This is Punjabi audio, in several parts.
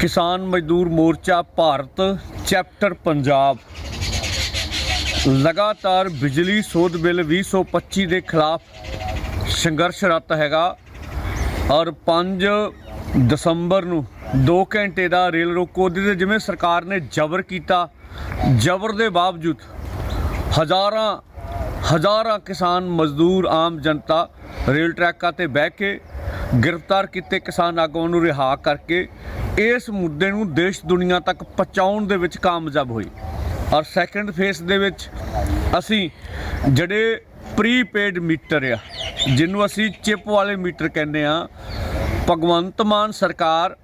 ਕਿਸਾਨ ਮਜ਼ਦੂਰ ਮੋਰਚਾ ਭਾਰਤ, ਚੈਪਟਰ ਪੰਜਾਬ। ਲਗਾਤਾਰ ਬਿਜਲੀ ਸੋਧ ਬਿੱਲ 2025 ਦੇ ਖਿਲਾਫ ਸੰਘਰਸ਼ਰਤ ਹੈਗਾ ਔਰ 5 ਦਸੰਬਰ ਨੂੰ 2 ਘੰਟੇ ਦਾ ਰੇਲ ਰੋਕੋ ਉਹਦੇ ਤੇ ਜਿਵੇਂ ਸਰਕਾਰ ਨੇ ਜ਼ਬਰ ਕੀਤਾ। ਜ਼ਬਰ ਦੇ ਬਾਵਜੂਦ ਹਜ਼ਾਰਾਂ ਹਜ਼ਾਰਾਂ ਕਿਸਾਨ ਮਜ਼ਦੂਰ, ਆਮ ਜਨਤਾ ਰੇਲ ਟਰੈਕਾਂ ਤੇ ਬਹਿ ਕੇ ਗ੍ਰਿਫਤਾਰ ਕੀਤੇ ਕਿਸਾਨ ਆਗੂਆਂ ਨੂੰ ਰਿਹਾ ਕਰਕੇ ਇਸ ਮੁੱਦੇ ਨੂੰ ਦੇਸ਼ ਦੁਨੀਆ ਤੱਕ ਪਹੁੰਚਾਉਣ ਦੇ ਵਿੱਚ ਕਾਮਯਾਬ ਹੋਈ। ਔਰ ਸੈਕੰਡ ਫੇਸ ਦੇ ਵਿੱਚ ਅਸੀਂ ਜਿਹੜੇ ਪ੍ਰੀਪੇਡ ਮੀਟਰ ਆ, ਜਿਹਨੂੰ ਅਸੀਂ ਚਿਪ ਵਾਲੇ ਮੀਟਰ ਕਹਿੰਦੇ ਆ, ਭਗਵੰਤ ਮਾਨ ਸਰਕਾਰ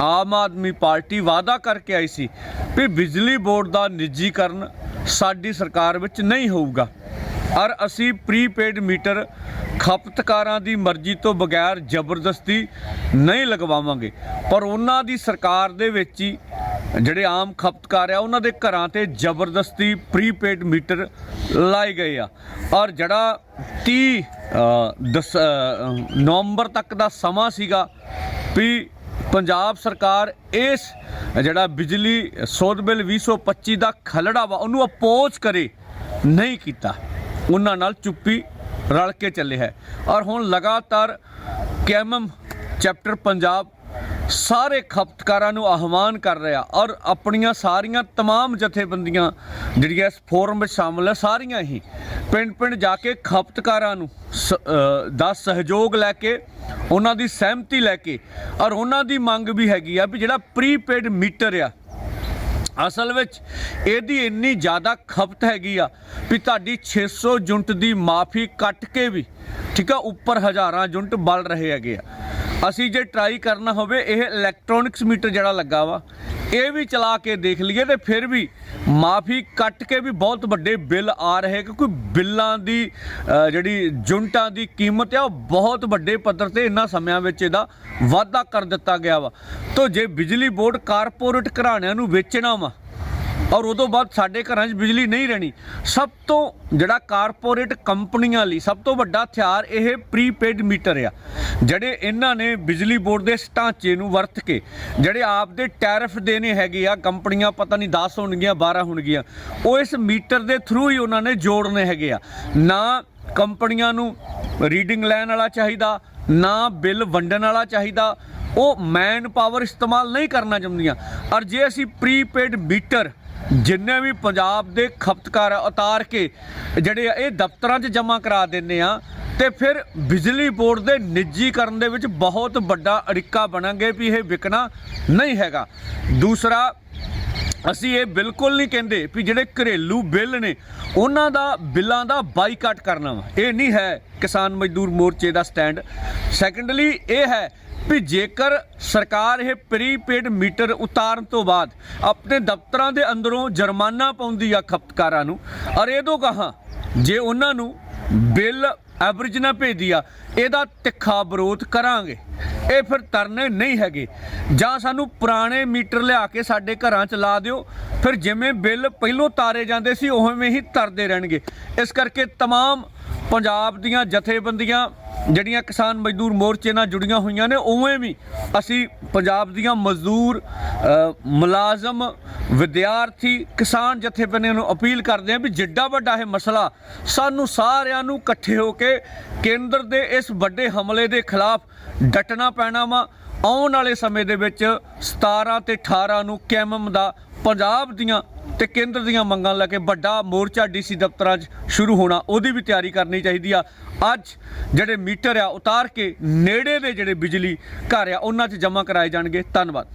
ਆਮ ਆਦਮੀ ਪਾਰਟੀ ਵਾਅਦਾ ਕਰਕੇ ਆਈ ਸੀ ਵੀ ਬਿਜਲੀ ਬੋਰਡ ਦਾ ਨਿੱਜੀਕਰਨ ਸਾਡੀ ਸਰਕਾਰ ਵਿੱਚ ਨਹੀਂ ਹੋਊਗਾ। ਔਰ ਅਸੀਂ ਪ੍ਰੀਪੇਡ ਮੀਟਰ ਖਪਤਕਾਰਾਂ ਦੀ ਮਰਜ਼ੀ ਤੋਂ ਬਗੈਰ ਜ਼ਬਰਦਸਤੀ ਨਹੀਂ ਲਗਵਾਵਾਂਗੇ। ਪਰ ਉਹਨਾਂ ਦੀ ਸਰਕਾਰ ਦੇ ਵਿੱਚ ਹੀ ਜਿਹੜੇ ਆਮ ਖਪਤਕਾਰ ਆ, ਉਹਨਾਂ ਦੇ ਘਰਾਂ ਤੇ ਜ਼ਬਰਦਸਤੀ ਪ੍ਰੀਪੇਡ ਮੀਟਰ ਲਾਏ ਗਏ ਆ। ਔਰ ਜਿਹੜਾ 30 ਦਸ ਨਵੰਬਰ ਤੱਕ ਦਾ ਸਮਾਂ ਸੀਗਾ ਵੀ ਪੰਜਾਬ ਸਰਕਾਰ ਇਸ ਜਿਹੜਾ ਬਿਜਲੀ ਸੋਧ ਬਿੱਲ 2025 ਦਾ ਖਲੜਾ ਵਾ, ਉਹਨੂੰ ਅਪੋਜ਼ ਕਰੇ, ਨਹੀਂ ਕੀਤਾ। ਉਹਨਾਂ ਨਾਲ ਚੁੱਪੀ ਰਲ ਕੇ ਚੱਲੇ ਹੈ। ਔਰ ਹੁਣ ਲਗਾਤਾਰ ਕੈਮਮ ਚੈਪਟਰ ਪੰਜਾਬ ਸਾਰੇ ਖਪਤਕਾਰਾਂ ਨੂੰ ਆਹਵਾਨ ਕਰ ਰਿਹਾ ਔਰ ਆਪਣੀਆਂ ਸਾਰੀਆਂ ਤਮਾਮ ਜਥੇਬੰਦੀਆਂ ਜਿਹੜੀਆਂ ਇਸ ਫੋਰਮ ਵਿੱਚ ਸ਼ਾਮਲ ਹੈ, ਸਾਰੀਆਂ ਹੀ ਪਿੰਡ-ਪਿੰਡ ਜਾ ਕੇ ਖਪਤਕਾਰਾਂ ਨੂੰ ਦਾ ਸਹਿਯੋਗ ਲੈ ਕੇ, ਉਹਨਾਂ ਦੀ ਸਹਿਮਤੀ ਲੈ ਕੇ ਔਰ ਉਹਨਾਂ ਦੀ ਮੰਗ ਵੀ ਹੈਗੀ ਆ ਵੀ ਜਿਹੜਾ ਪ੍ਰੀਪੇਡ ਮੀਟਰ ਆ ਅਸਲ ਵਿੱਚ ਇਹਦੀ ਇੰਨੀ ਜ਼ਿਆਦਾ ਖਪਤ ਹੈਗੀ ਆ ਵੀ ਤੁਹਾਡੀ 600 ਯੂਨਿਟ ਦੀ ਮਾਫੀ ਕੱਟ ਕੇ ਵੀ, ਠੀਕ ਆ, ਉੱਪਰ ਹਜ਼ਾਰਾਂ ਯੂਨਿਟ ਬਲ ਰਹੇ ਹੈਗੇ ਆ। ਅਸੀਂ ਜੇ ਟਰਾਈ ਕਰਨਾ ਹੋਵੇ, ਇਹ ਇਲੈਕਟ੍ਰੋਨਿਕਸ ਮੀਟਰ ਜਿਹੜਾ ਲੱਗਾ ਵਾ, ਇਹ ਵੀ ਚਲਾ ਕੇ ਦੇਖ ਲਈਏ ਤੇ ਫਿਰ ਵੀ ਮਾਫੀ ਕੱਟ ਕੇ ਵੀ ਬਹੁਤ ਵੱਡੇ ਬਿੱਲ ਆ ਰਹੇ ਕਿਉਂਕਿ ਬਿੱਲਾਂ ਦੀ ਜਿਹੜੀ ਯੂਨਿਟਾਂ ਦੀ ਕੀਮਤ ਆ, ਉਹ ਬਹੁਤ ਵੱਡੇ ਪੱਧਰ ਤੇ ਇਹਨਾਂ ਸਮਿਆਂ ਵਿੱਚ ਇਹਦਾ ਵਾਧਾ ਕਰ ਦਿੱਤਾ ਗਿਆ ਵਾ। ਤੋ ਜੇ ਬਿਜਲੀ ਬੋਰਡ ਕਾਰਪੋਰੇਟ ਘਰਾਣਿਆਂ ਨੂੰ ਵੇਚਣਾ ਵਾ ਔਰ ਉਦੋਂ ਬਾਅਦ ਸਾਡੇ ਘਰਾਂ 'ਚ ਬਿਜਲੀ ਨਹੀਂ ਰਹਿਣੀ। ਸਭ ਤੋਂ ਜਿਹੜਾ ਕਾਰਪੋਰੇਟ ਕੰਪਨੀਆਂ ਲਈ ਸਭ ਤੋਂ ਵੱਡਾ ਹਥਿਆਰ ਇਹ ਪ੍ਰੀਪੇਡ ਮੀਟਰ ਆ। ਜਿਹੜੇ ਇਹਨਾਂ ਨੇ ਬਿਜਲੀ ਬੋਰਡ ਦੇ ਢਾਂਚੇ ਨੂੰ ਵਰਤ ਕੇ ਜਿਹੜੇ ਆਪ ਦੇ ਟੈਰਿਫ ਦੇਣੇ ਹੈਗੇ ਆ, ਕੰਪਨੀਆਂ ਪਤਾ ਨਹੀਂ 10 ਹੋਣਗੀਆਂ 12 ਹੋਣਗੀਆਂ, ਉਹ ਇਸ ਮੀਟਰ ਦੇ ਥਰੂ ਹੀ ਉਹਨਾਂ ਨੇ ਜੋੜਨੇ ਹੈਗੇ ਆ। ਨਾ ਕੰਪਨੀਆਂ ਨੂੰ ਰੀਡਿੰਗ ਲੈਣ ਵਾਲਾ ਚਾਹੀਦਾ, ਨਾ ਬਿੱਲ ਵੰਡਣ ਵਾਲਾ ਚਾਹੀਦਾ, ਉਹ ਮੈਨ ਪਾਵਰ ਇਸਤੇਮਾਲ ਨਹੀਂ ਕਰਨਾ ਚਾਹੁੰਦੀਆਂ। ਔਰ ਜੇ ਅਸੀਂ ਪ੍ਰੀਪੇਡ ਮੀਟਰ ਜਿੰਨੇ ਵੀ ਪੰਜਾਬ ਦੇ ਖਪਤਕਾਰ ਉਤਾਰ ਕੇ ਜਿਹੜੇ ਆ, ਇਹ ਦਫ਼ਤਰਾਂ 'ਚ ਜਮ੍ਹਾਂ ਕਰਾ ਦਿੰਦੇ ਆ ਤੇ ਫਿਰ ਬਿਜਲੀ ਬੋਰਡ ਦੇ ਨਿੱਜੀਕਰਨ ਦੇ ਵਿੱਚ ਬਹੁਤ ਵੱਡਾ ਅੜਿੱਕਾ ਬਣਾਂਗੇ ਵੀ ਇਹ ਵਿਕਣਾ ਨਹੀਂ ਹੈਗਾ। ਦੂਸਰਾ ਅਸੀਂ ਇਹ ਬਿਲਕੁਲ ਨਹੀਂ ਕਹਿੰਦੇ ਵੀ ਜਿਹੜੇ ਘਰੇਲੂ ਬਿੱਲ ਨੇ, ਉਹਨਾਂ ਦਾ ਬਿੱਲਾਂ ਦਾ ਬਾਈਕਾਟ ਕਰਨਾ ਵਾ। ਇਹ ਨਹੀਂ ਹੈ ਕਿਸਾਨ ਮਜ਼ਦੂਰ ਮੋਰਚੇ ਦਾ ਸਟੈਂਡ। ਸੈਕੰਡਲੀ ਇਹ ਹੈ ਵੀ ਜੇਕਰ ਸਰਕਾਰ ਇਹ ਪ੍ਰੀਪੇਡ ਮੀਟਰ ਉਤਾਰਨ ਤੋਂ ਬਾਅਦ ਆਪਣੇ ਦਫ਼ਤਰਾਂ ਦੇ ਅੰਦਰੋਂ ਜੁਰਮਾਨਾ ਪਾਉਂਦੀ ਆ ਖਪਤਕਾਰਾਂ ਨੂੰ ਔਰ ਇਹ ਤੋਂ ਕਹਾ? ਜੇ ਉਹਨਾਂ ਨੂੰ ਬਿੱਲ ਐਵਰੇਜ ਨਾ ਭੇਜਦੀ ਆ ਇਹਦਾ ਤਿੱਖਾ ਵਿਰੋਧ ਕਰਾਂਗੇ ਇਹ ਫਿਰ ਤਰਨੇ ਨਹੀਂ ਹੈਗੇ ਜਾਂ ਸਾਨੂੰ ਪੁਰਾਣੇ ਮੀਟਰ ਲਿਆ ਕੇ ਸਾਡੇ ਘਰਾਂ 'ਚ ਲਾ ਦਿਓ ਫਿਰ ਜਿਵੇਂ ਬਿੱਲ ਪਹਿਲੋਂ ਤਾਰੇ ਜਾਂਦੇ ਸੀ ਉਵੇਂ ਹੀ ਤਰਦੇ ਰਹਿਣਗੇ ਇਸ ਕਰਕੇ तमाम ਪੰਜਾਬ ਦੀਆਂ ਜਥੇਬੰਦੀਆਂ ਜਿਹੜੀਆਂ ਕਿਸਾਨ ਮਜ਼ਦੂਰ ਮੋਰਚੇ ਨਾਲ ਜੁੜੀਆਂ ਹੋਈਆਂ ਨੇ ਉਵੇਂ ਵੀ ਅਸੀਂ ਪੰਜਾਬ ਦੀਆਂ ਮਜ਼ਦੂਰ ਅ, ਮੁਲਾਜ਼ਮ ਵਿਦਿਆਰਥੀ ਕਿਸਾਨ ਜਥੇਬੰਦੀਆਂ ਨੂੰ ਅਪੀਲ ਕਰਦੇ ਹਾਂ ਵੀ ਜਿੱਡਾ ਵੱਡਾ ਇਹ ਮਸਲਾ, ਸਾਨੂੰ ਸਾਰਿਆਂ ਨੂੰ ਇਕੱਠੇ ਹੋ ਕੇ ਕੇਂਦਰ ਦੇ ਇਸ ਵੱਡੇ ਹਮਲੇ ਦੇ ਖਿਲਾਫ ਡਟਣਾ ਪੈਣਾ ਵਾ। ਆਉਣ ਵਾਲੇ ਸਮੇਂ ਦੇ ਵਿੱਚ 17 ਤੇ 18 ਨੂੰ ਕੈਮਮ ਦਾ ਪੰਜਾਬ ਦੀਆਂ ਤੇ ਕੇਂਦਰ ਦੀਆਂ ਮੰਗਾਂ ਲੈ ਕੇ ਵੱਡਾ ਮੋਰਚਾ ਡੀਸੀ ਦਫ਼ਤਰਾਂ 'ਚ ਸ਼ੁਰੂ ਹੋਣਾ, ਉਹਦੀ ਵੀ ਤਿਆਰੀ ਕਰਨੀ ਚਾਹੀਦੀ ਆ। ਅੱਜ ਜਿਹੜੇ ਮੀਟਰ ਆ, ਉਤਾਰ ਕੇ ਨੇੜੇ ਦੇ ਜਿਹੜੇ ਬਿਜਲੀ ਘਰ ਆ, ਉਹਨਾਂ 'ਚ ਜਮ੍ਹਾਂ ਕਰਾਏ ਜਾਣਗੇ। ਧੰਨਵਾਦ।